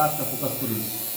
trata poucas por isso.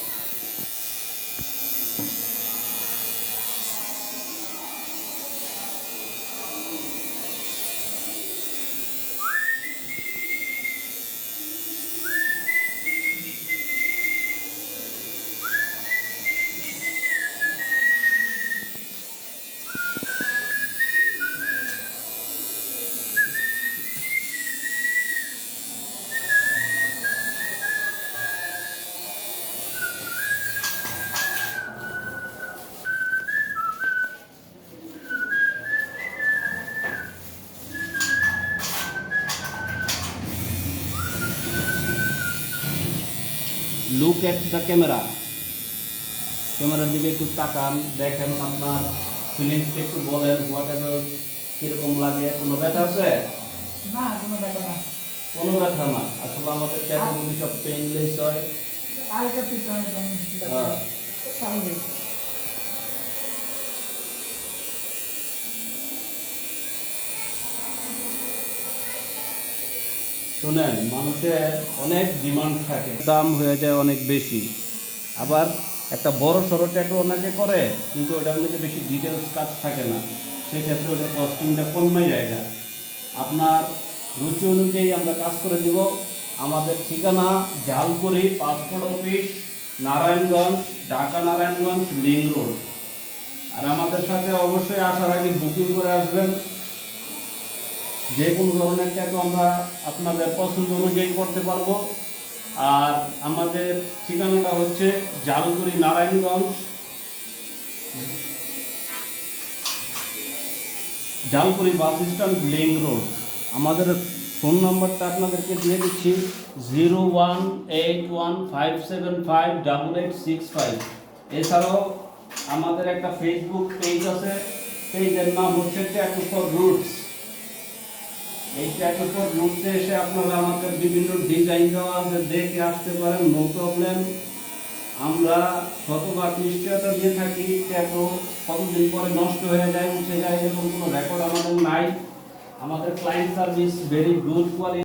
Look at the camera ক্যামেরার দিকে একটু তাকান দেখেন আপনার ফিলিংসটা একটু বলেন হোয়াট এভার কীরকম লাগে। কোনো ব্যথা আছে? না কোনো ব্যাপার না। কোনো ব্যথা না। আসলে আমাদের ক্যাটাগরি সব পেইনলেস হয়। পিছনে শুনেন, মানুষের অনেক ডিমান্ড থাকে, দাম হয়ে যায় অনেক বেশি। আবার একটা বড় সড়ো ট্যাটু অনেকে করে, কিন্তু ওটার মধ্যে বেশি ডিটেলস কাজ থাকে না। সেক্ষেত্রে ওটা কস্টিংটা কমে যায় না। আপনার রুচি অনুযায়ী আমরা কাজ করে দিব। আমাদের ঠিকানা Jalpuri passport office, Narayanganj, Dhaka Narayanganj link road. আর আমাদের সাথে অবশ্যই আসার আগে বুকিং করে আসবেন। যে কোনো ধরনের ট্যাটু আমরা আপনাদের পছন্দ অনুযায়ী করতে পারব। আর আমাদের ঠিকানাটা হচ্ছে Jalguri Narayanganj. Jalpuri bus stand link road. আমাদের ফোন নাম্বারটা আপনাদেরকে দিয়ে দিচ্ছি, zero one eight one five seven five double eight six five. এছাড়াও আমাদের একটা ফেসবুক পেজ আছে, পেজের নাম হচ্ছে ট্যাটু ফর রুটস। এই উপর ঘুরতে এসে আপনারা আমাদের বিভিন্ন ডিজাইন দেওয়া আছে, দেখে আসতে পারেন নো প্রবলেম আমরা শতভাগ নিশ্চয়তা দিয়ে থাকি ট্যাটো কতদিন পরে নষ্ট হয়ে যায় উঠে যায় এরকম কোনো রেকর্ড আমাদের নাই। আমাদের client service very good quality